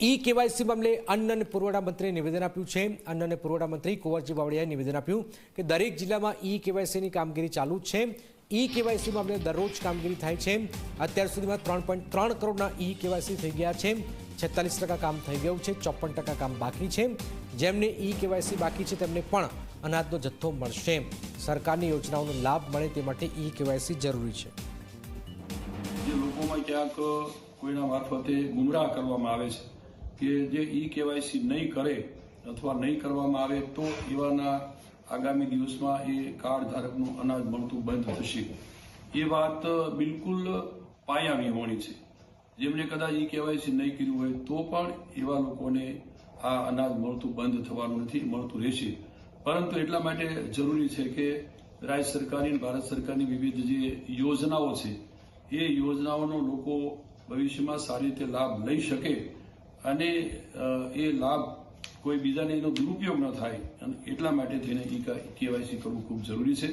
E KYC મામલે અન્ન અને પુરવઠા મંત્રીએ નિવેદન આપ્યું છે. અન્ન અને પુરવઠા મંત્રી કુંવરજી બાવળિયાએ નિવેદન આપ્યું કે દરેક જિલ્લામાં ઈ કેવાયસીની કામગીરી ચાલુ છે. ઈ કેવાયસી મામલે દરરોજ કામગીરી થાય છે. અત્યાર સુધીમાં ત્રણ પોઈન્ટ ત્રણ કરોડના ઈ કેવાયસી થઈ ગયા છે. છેતાલીસ ટકા કામ થઈ ગયું છે. ચોપન ટકા કામ બાકી છે. જેમને ઈ કેવાયસી બાકી છે તેમને પણ અનાજનો જથ્થો મળશે. સરકારની યોજનાઓનો લાભ મળે તે માટે ઈ કેવાયસી જરૂરી છે. લોકોમાં ક્યાંક કોઈના મારફતે ગુમરાહ કરવામાં આવે છે. કે જે ઈ કેવાયસી નહીં કરે અથવા નહીં કરવામાં આવે તો એવાના આગામી દિવસમાં એ કાર્ડ ધારકનું અનાજ મળતું બંધ થશે. એ વાત બિલકુલ પાયામી હોણી છે. જેમણે કદાચ ઈ કેવાયસી નહીં કર્યું હોય તો પણ એવા લોકોને આ અનાજ મળતું બંધ થવાનું નથી, મળતું રહેશે. પરંતુ એટલા માટે જરૂરી છે કે રાજ્ય સરકારની ભારત સરકારની વિવિધ જે યોજનાઓ છે, એ યોજનાઓનો લોકો ભવિષ્યમાં સારી રીતે લાભ લઈ શકે. અને એ લાભ કોઈ બીજાને એનો દુરુપયોગ ન થાય. અને એટલા માટે થઈને કેવાયસી કરવું ખૂબ જરૂરી છે.